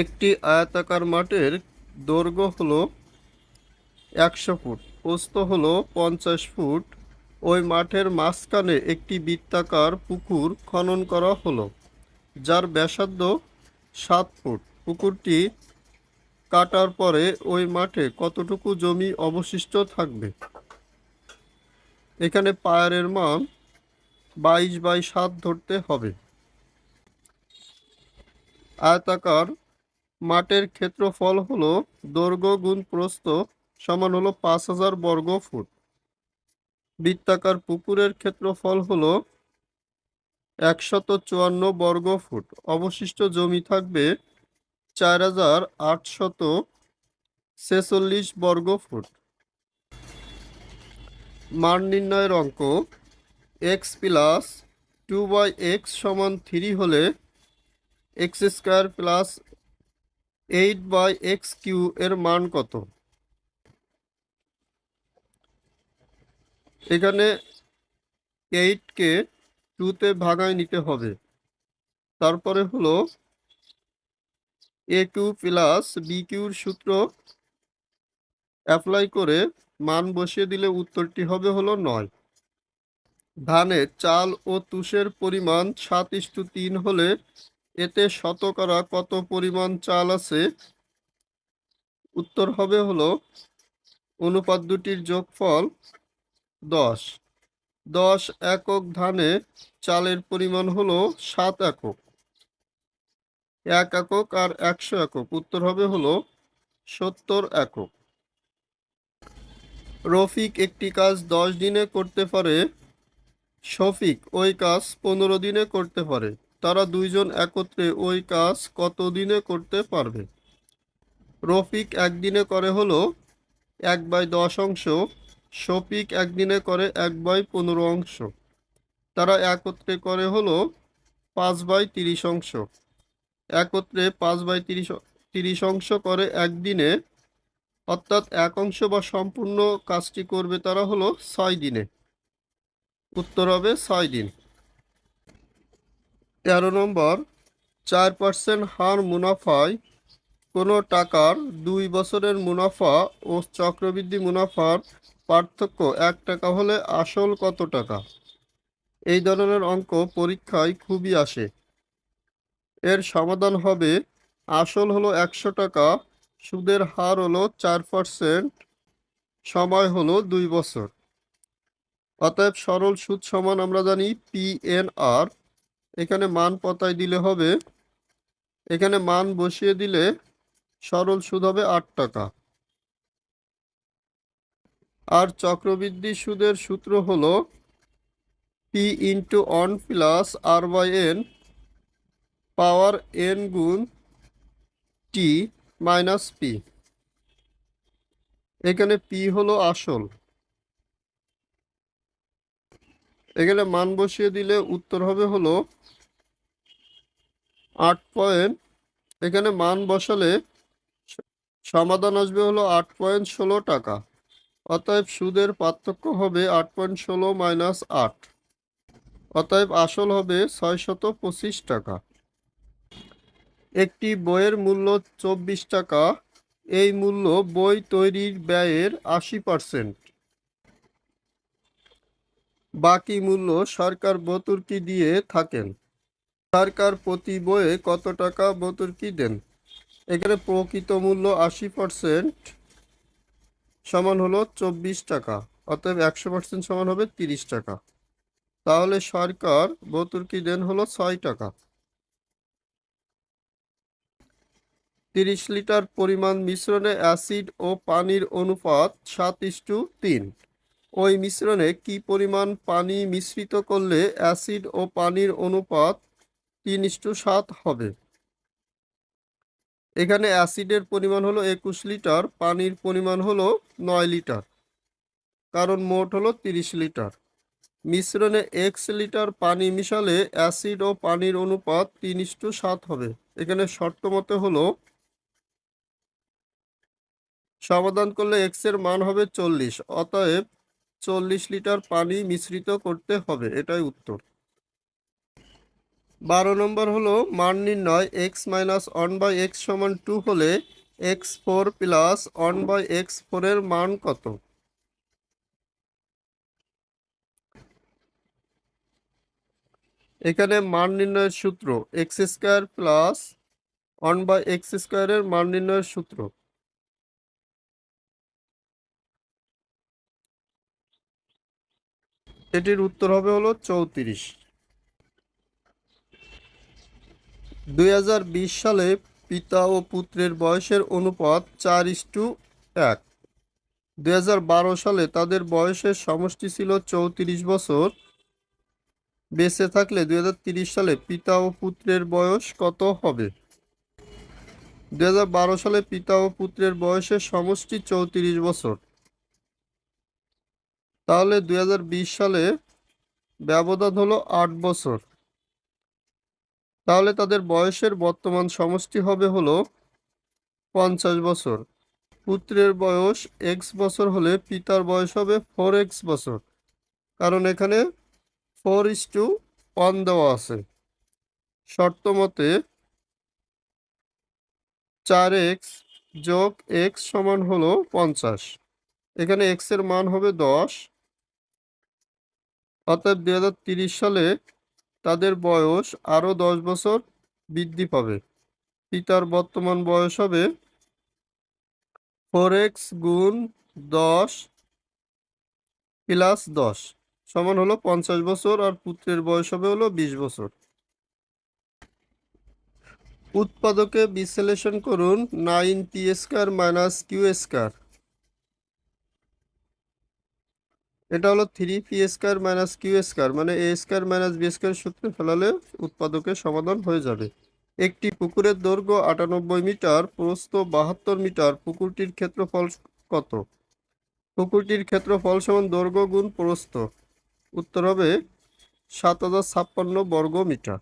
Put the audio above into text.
একটি আয়তাকার মাঠের দৈর্ঘ্য হলো একশো ফুট, প্রস্থ হলো পঞ্চাশ ফুট। ওই মাঠের মাঝখানে একটি বৃত্তাকার পুকুর খনন করা হলো, যার ব্যাসার্ধ সাত ফুট। পুকুরটি কাটার পরে ওই মাঠে কতটুকু জমি অবশিষ্ট থাকবে? এখানে পায়ারের মান বাইশ বাই সাত ধরতে হবে। আয়তাকার মাঠের ক্ষেত্রফল হলো দৈর্ঘ্য গুণ প্রস্থ সমান হলো পাঁচ হাজার বর্গ ফুট। বৃত্তাকার পুকুরের ক্ষেত্রফল হলো একশত চুয়ান্ন বর্গ ফুট। অবশিষ্ট জমি থাকবে চার হাজার আটশত ছেচল্লিশ বর্গ ফুট। মান নির্ণয়ের অঙ্ক, X plus two by X সমান থ্রি হলে X square plus eight by X Q এর মান কত? এখানে এইটকে টুতে ভাগায় নিতে হবে। তারপরে হলো এ কিউ প্লাস বি কিউর সূত্র অ্যাপ্লাই করে মান বসিয়ে দিলে উত্তরটি হবে হলো নয়। ধানে চাল ও তুষের পরিমাণ সাত ইস্টু তিন হলে এতে শতকরা কত পরিমাণ চাল আছে? উত্তর হবে হলো অনুপাত দুটির যোগফল দশ। দশ একক ধানে চালের পরিমাণ হলো সাত একক। এক একক আর একশো একক। উত্তর হবে হলো সত্তর একক। রফিক একটি কাজ দশ দিনে করতে পারে, শফিক ওই কাজ পনেরো দিনে করতে পারে। তারা দুইজন একত্রে ওই কাজ কত দিনে করতে পারবে? রফিক একদিনে করে হলো এক বাই দশ অংশ, শফিক একদিনে করে এক বাই পনেরো অংশ। তারা একত্রে করে হলো পাঁচ বাই তিরিশ অংশ। একত্রে পাঁচ বাই তিরিশ তিরিশ অংশ করে একদিনে, অর্থাৎ এক অংশ বা সম্পূর্ণ কাজটি করবে তারা হলো ছয় দিনে। উত্তর হবে ছয় দিন। তেরো নম্বর, চার পার্সেন্ট হার মুনাফায় কোনো টাকার দুই বছরের মুনাফা ও চক্রবৃদ্ধি মুনাফার পার্থক্য এক টাকা হলে আসল কত টাকা? এই ধরনের অঙ্ক পরীক্ষায় খুবই আসে। এর সমাধান হবে, আসল হলো একশো টাকা, সুদের হার হলো চার পার্সেন্ট সময় হলো দুই বছর। অতএব সরল সুদ সমান আমরা জানি পি এন আর এখানে মান পতায় দিলে হবে, এখানে মান বসিয়ে দিলে সরল সুদ হবে আট টাকা। আর চক্রবৃদ্ধি সুদের সূত্র হলো P into one plus R by N power N গুণ টি মাইনাস পি এখানে পি হলো আসল। এখানে মান বসিয়ে দিলে উত্তর হবে হলো আট পয়েন্ট। এখানে মান বসালে সমাধান আসবে হলো আট পয়েন্ট ষোলো টাকা। অতএব সুদের পার্থক্য হবে আট পয়েন্ট ষোলো মাইনাস আট। অতএব আসল হবে ছয়শত পঁচিশ টাকা। একটি বইয়ের মূল্য চব্বিশ টাকা। এই মূল্য বই তৈরির ব্যয়ের আশি পার্সেন্ট। বাকি মূল্য সরকার বতুর্কি দিয়ে থাকেন। সরকার প্রতি বইয়ে কত টাকা বতুর্কি দেন? এখানে প্রকৃত মূল্য আশি পার্সেন্ট সমান হলো চব্বিশ টাকা, অতএব একশো পার্সেন্ট সমান হবে তিরিশ টাকা। তাহলে সরকার বতুর্কি দেন হলো ছয় টাকা। তিরিশ লিটার পরিমাণ মিশ্রণে অ্যাসিড ও পানির অনুপাত সাত ইস্টু তিন। ওই মিশ্রণে কি পরিমাণ পানি মিশ্রিত করলে অ্যাসিড ও পানির অনুপাত তিন ইস্টু সাত হবে? এখানে অ্যাসিডের পরিমাণ হলো একুশ লিটার, পানির পরিমাণ হলো নয় লিটার, কারণ মোট হলো তিরিশ লিটার। মিশ্রণে এক্স লিটার পানি মিশালে অ্যাসিড ও পানির অনুপাত তিন ইস্টু সাত হবে। এখানে শর্ত মতে হলো সমাধান করলে এক্সের মান হবে চল্লিশ, অতএব চল্লিশ লিটার পানি মিশ্রিত করতে হবে, এটাই উত্তর। বারো নম্বর হলো মান নির্ণয় X minus one by X সমান টু হলে X four plus one by X ফোরের মান কত? এখানে মান নির্ণয়ের সূত্র X square plus one by X স্কোয়ারের মান নির্ণয়ের সূত্র। এটির উত্তর হবে হলো চৌত্রিশ। দুই সালে পিতা ও পুত্রের বয়সের অনুপাত চার ইস্টু এক। দুই সালে তাদের বয়সের সমষ্টি ছিল চৌত্রিশ বছর। বেঁচে থাকলে দুই সালে পিতা ও পুত্রের বয়স কত হবে? দুই হাজার বারো সালে পিতা ও পুত্রের বয়সের সমষ্টি চৌত্রিশ বছর। তাহলে দু হাজার বিশ সালে ব্যবধান হলো আট বছর। তাহলে তাদের বয়সের বর্তমান সমষ্টি হবে হলো পঞ্চাশ বছর। পুত্রের বয়স এক্স বছর হলে পিতার বয়স হবে ফোর এক্স বছর। কারণ এখানে ফোর ইস টু ওয়ান দেওয়া আছে। শর্ত মতে চার এক্স যোগ এক্স সমান হলো পঞ্চাশ। এখানে এক্সের মান হবে দশ। অর্থাৎ তিরিশ সালে তাদের বয়স আরও দশ বছর বৃদ্ধি পাবে। পিতার বর্তমান বয়স হবে ফোর এক্স গুণ দশ প্লাস দশ সমান হলো পঞ্চাশ বছর আর পুত্রের বয়স হবে হলো বিশ বছর। উৎপাদকে বিশ্লেষণ করুন nine P square minus Q square এটা হলো three P square minus Q square মানে A square minus B square সূত্রে ফেলালে উৎপাদকের সমাধান হয়ে যাবে। একটি পুকুরের দৈর্ঘ্য আটানব্বই মিটার, প্রস্থ বাহাত্তর মিটার, পুকুরটির ক্ষেত্রফল কত? পুকুরটির ক্ষেত্রফল সমান দৈর্ঘ্য গুণ প্রস্থ। উত্তর হবে সাত হাজার ছাপ্পান্ন বর্গ মিটার।